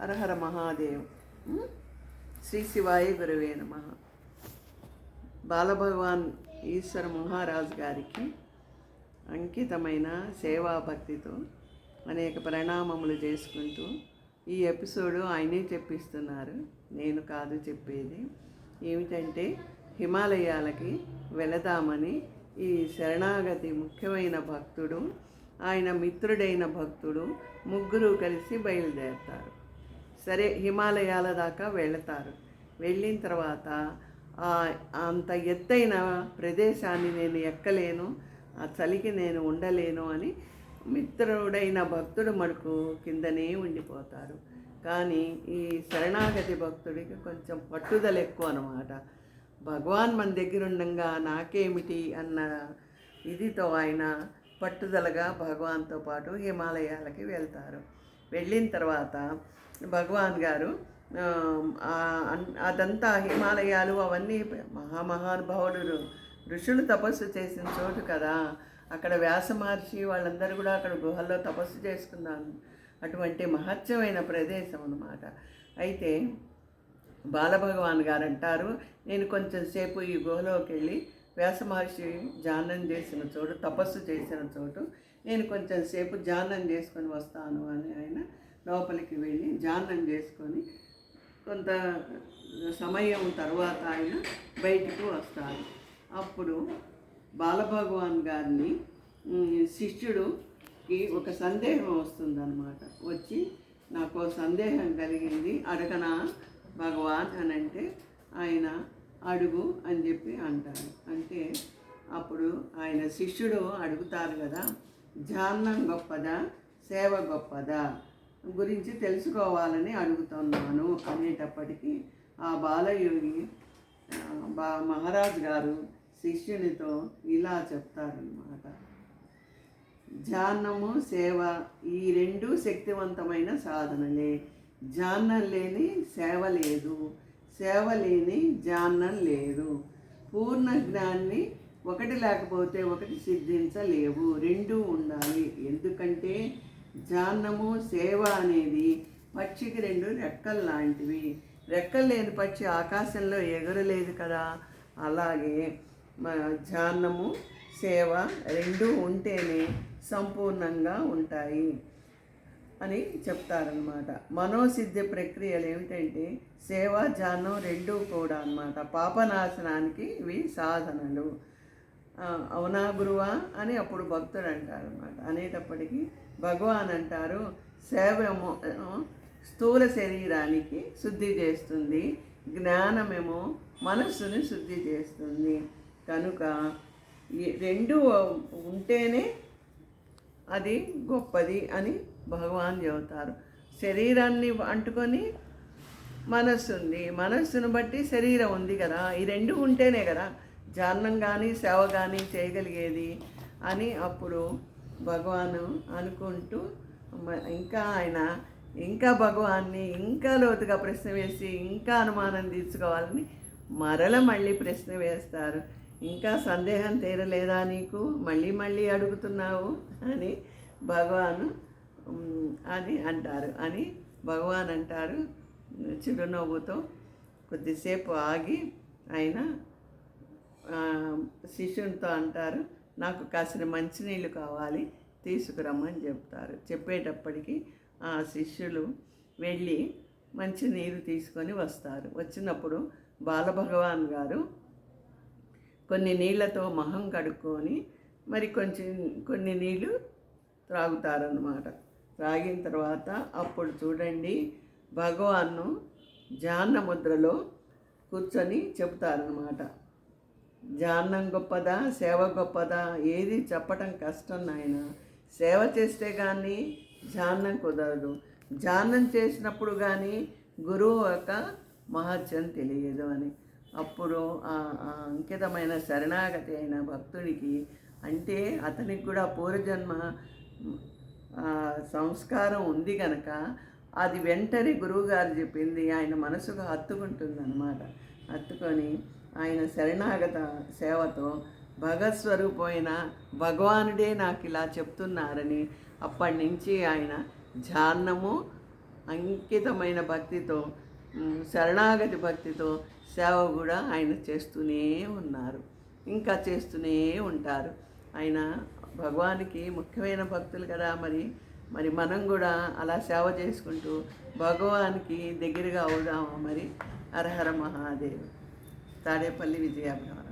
హరహర మహాదేవ్. శ్రీ శివాయ గురువే నమ. బాలభగవాన్ ఈశ్వర మహారాజు గారికి అంకితమైన సేవాభక్తితో అనేక ప్రణామములు చేసుకుంటూ ఈ ఎపిసోడ్ ఆయనే చెప్పిస్తున్నారు. నేను కాదు చెప్పేది. ఏమిటంటే హిమాలయాలకి వెళదామని ఈ శరణాగతి ముఖ్యమైన భక్తుడు ఆయన మిత్రుడైన భక్తుడు ముగ్గురు కలిసి బయలుదేరతారు. సరే హిమాలయాల దాకా వెళతారు. వెళ్ళిన తర్వాత అంత ఎత్తైన ప్రదేశాన్ని నేను ఎక్కలేను ఆ చలికి నేను ఉండలేను అని మిత్రుడైన భక్తుడు మడుకు కిందనే ఉండిపోతారు. కానీ ఈ శరణాగతి భక్తుడికి కొంచెం పట్టుదల ఎక్కువ అనమాట భగవాన్ మన దగ్గర ఉండగా నాకేమిటి అన్న ఇదితో ఆయన పట్టుదలగా భగవాన్తో పాటు హిమాలయాలకి వెళ్తారు. వెళ్ళిన తర్వాత భగవాన్ గారు అదంతా హిమాలయాలు అవన్నీ మహామహానుభావుడు ఋషులు తపస్సు చేసిన చోటు కదా. అక్కడ వ్యాస మహర్షి వాళ్ళందరూ కూడా అక్కడ గుహల్లో తపస్సు చేసుకున్నారు. అటువంటి మహత్యమైన ప్రదేశం అన్నమాట. అయితే బాలభగవాన్ గారు అంటారు నేను కొంచెం సేపు ఈ గుహలోకి వెళ్ళి వ్యాస మహర్షి ధ్యానం చేసిన చోటు తపస్సు చేసిన చోటు నేను కొంచెం సేపు జానం చేసుకొని వస్తాను అని ఆయన లోపలికి వెళ్ళి జానం చేసుకొని కొంత సమయం తర్వాత ఆయన బయటికి వస్తారు అప్పుడు బాలభగవాన్ గారిని శిష్యుడుకి ఒక సందేహం వస్తుందన్నమాట. వచ్చి నాకు సందేహం కలిగింది అడగనా భగవాన్ అని అంటే ఆయన అడుగు అని చెప్పి అంటారు అంటే అప్పుడు ఆయన శిష్యుడు అడుగుతారు కదా ధ్యానం గొప్పదా? సేవ గొప్పదా? గురించి తెలుసుకోవాలని అడుగుతున్నాను అనేటప్పటికీ ఆ బాలయోగి బా మహారాజ్ గారు శిష్యునితో ఇలా చెప్తారనమాట ధ్యానము సేవ ఈ రెండు శక్తివంతమైన సాధనలే. ధ్యానం లేని సేవ లేదు. సేవ లేని ధ్యానం లేదు. పూర్ణ జ్ఞాన్ని ఒకటి లేకపోతే ఒకటి సిద్ధించలేవు రెండు ఉండాలి. ఎందుకంటే జాన్నము సేవ అనేది పక్షికి రెండు రెక్కలు లాంటివి. రెక్కలు లేని పక్షి ఆకాశంలో ఎగరలేదు కదా. అలాగే మన ధ్యానము సేవ రెండు ఉంటేనే సంపూర్ణంగా ఉంటాయి అని చెప్తారనమాట మనోసిద్ధి ప్రక్రియలు ఏమిటంటే సేవ ధ్యానం రెండూ కూడా అన్నమాట. పాపనాశనానికి ఇవి సాధనలు. అవునా గురువా అని అప్పుడు భక్తుడు అంటారు అనమాట అనేటప్పటికీ భగవాన్ అంటారు సేవేమో స్థూల శరీరానికి శుద్ధి చేస్తుంది జ్ఞానమేమో మనస్సుని శుద్ధి చేస్తుంది. కనుక ఈ రెండు ఉంటేనే అది గొప్పది అని భగవాన్ చెబుతారు. శరీరాన్ని అంటుకొని మనస్సు ఉంది మనస్సును బట్టి శరీరం ఉంది కదా. ఈ రెండు ఉంటేనే కదా జాన్నం కానీ సేవ కానీ చేయగలిగేది అని అప్పుడు భగవాను అనుకుంటూ ఇంకా ఆయన ఇంకా భగవాన్ని ఇంకా లోతుగా ప్రశ్న వేసి ఇంకా అనుమానం తీర్చుకోవాలని మరల మళ్ళీ ప్రశ్న వేస్తారు. ఇంకా సందేహం తీరలేదా నీకు? మళ్ళీ మళ్ళీ అడుగుతున్నావు అని భగవాను అని అంటారు. అని భగవాన్ అంటారు చిరునవ్వుతో కొద్దిసేపు ఆగి ఆయన శిష్యునితో అంటారు నాకు కాసిన మంచినీళ్ళు కావాలి తీసుకురమ్మని చెప్తారు. చెప్పేటప్పటికి ఆ శిష్యులు వెళ్ళి మంచినీరు తీసుకొని వస్తారు. వచ్చినప్పుడు బాలభగవాన్ గారు కొన్ని నీళ్ళతో మొహం కడుక్కొని మరి కొంచెం కొన్ని నీళ్ళు త్రాగుతారనమాట త్రాగిన తర్వాత అప్పుడు చూడండి భగవాన్ను జాన్న ముద్రలో కూర్చొని చెబుతారనమాట జానం గొప్పదా సేవ గొప్పదా? ఏది చెప్పటం కష్టం నాయన. సేవ చేస్తే కానీ జానం కుదరదు. జానం చేసినప్పుడు కానీ గురువు యొక్క మహత్యం తెలియదు అని. అప్పుడు ఆ అంకితమైన శరణాగతి అయిన భక్తుడికి అంటే అతనికి కూడా పూర్వజన్మ సంస్కారం ఉంది కనుక అది వెంటనే గురువుగారు చెప్పింది. ఆయన మనసుకు హత్తుకుంటుంది అన్నమాట హత్తుకొని ఆయన శరణాగత సేవతో భగత్ స్వరూపమైన భగవానుడే నాకు ఇలా చెప్తున్నారని అప్పటి నుంచి ఆయన ధ్యానము అంకితమైన భక్తితో శరణాగతి భక్తితో సేవ కూడా ఆయన చేస్తూనే ఉన్నారు. ఇంకా చేస్తూనే ఉంటారు. ఆయన భగవానికి ముఖ్యమైన భక్తులు కదా మరి. మరి మనం కూడా అలా సేవ చేసుకుంటూ భగవానికి దగ్గరగా అవుదామా మరి? హరహర మహాదేవ్. ताड़ेपल्ली विजयापुरम